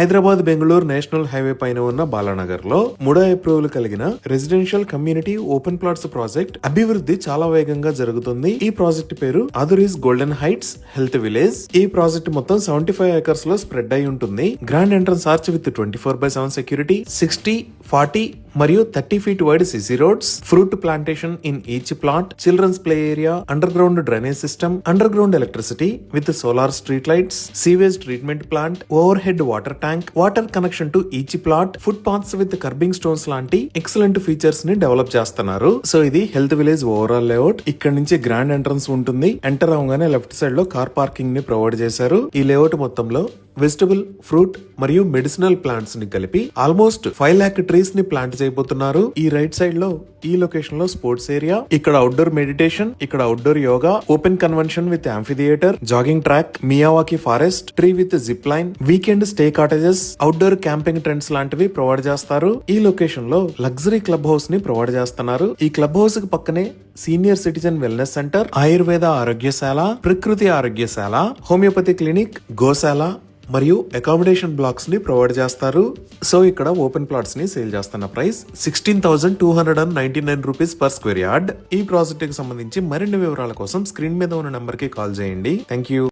Hyderabad Bengaluru national highway పైన ఉన్న బాలానగర్లో మూడో ఏప్రిల్ కలిగిన residential community open plots project అభివృద్ధి చాలా వేగంగా జరుగుతుంది. ఈ ప్రాజెక్ట్ పేరు Aduri's golden heights health village. ఈ ప్రాజెక్ట్ మొత్తం సెవెంటీ ఫైవ్ ఏకర్స్లో స్ప్రెడ్ అయి ఉంటుంది. Grand entrance arch with twenty four by seven security sixty forty మరియు thirty feet wide CC roads fruit plantation in each plot children's play area underground drainage system underground electricity with solar street lights sewage treatment plant over head water tank water connection to each plot footpaths with curbing stones లాంటి excellent ఫీచర్స్ని develop చేస్తున్నారు. So ఇది health village overall layout. ఇక్కడ నుంచి grand entrance ఉంటుంది. Enter అవగానే left సైడ్లో car పార్కింగ్ని ప్రొవైడ్ చేశారు. ఈ లేఅవుట్ మొత్తంలో వెజిటబుల్ ఫ్రూట్ మరియు మెడిసినల్ ప్లాంట్స్ని కలిపి ఆల్మోస్ట్ ఫైవ్ ల్యాక్ ట్రీస్ని ప్లాంట్ చేయబోతున్నారు. ఈ రైట్ సైడ్లో ఈ లొకేషన్లో స్పోర్ట్స్ ఏరియా ఇక్కడ అవుట్డోర్ మెడిటేషన్ ఇక్కడ outdoor yoga open convention with theatre jogging track Miyawaki forest tree with zip line weekend stay cottages outdoor camping trends లాంటివి ప్రొవైడ్ చేస్తారు. ఈ లొకేషన్లో లగ్జరీ క్లబ్ హౌస్ని ప్రొవైడ్ చేస్తున్నారు. ఈ క్లబ్ హౌస్కి పక్కనే senior citizen wellness centre Ayurveda ఆరోగ్యశాల ప్రకృతి ఆరోగ్యశాల హోమియోపతి క్లినిక్ గోశాల మరియు అకామిడేషన్ బ్లాక్స్ని ప్రొవైడ్ చేస్తారు. సో ఇక్కడ ఓపెన్ ప్లాట్స్ని సేల్ చేస్తున్న price sixteen thousand two hundred and ninety nine rupees per square yard ఈ ప్రాజెక్ట్కి సంబంధించి మరిన్ని వివరాల కోసం స్క్రీన్ మీద ఉన్న నెంబర్కి కాల్ చేయండి. Thank you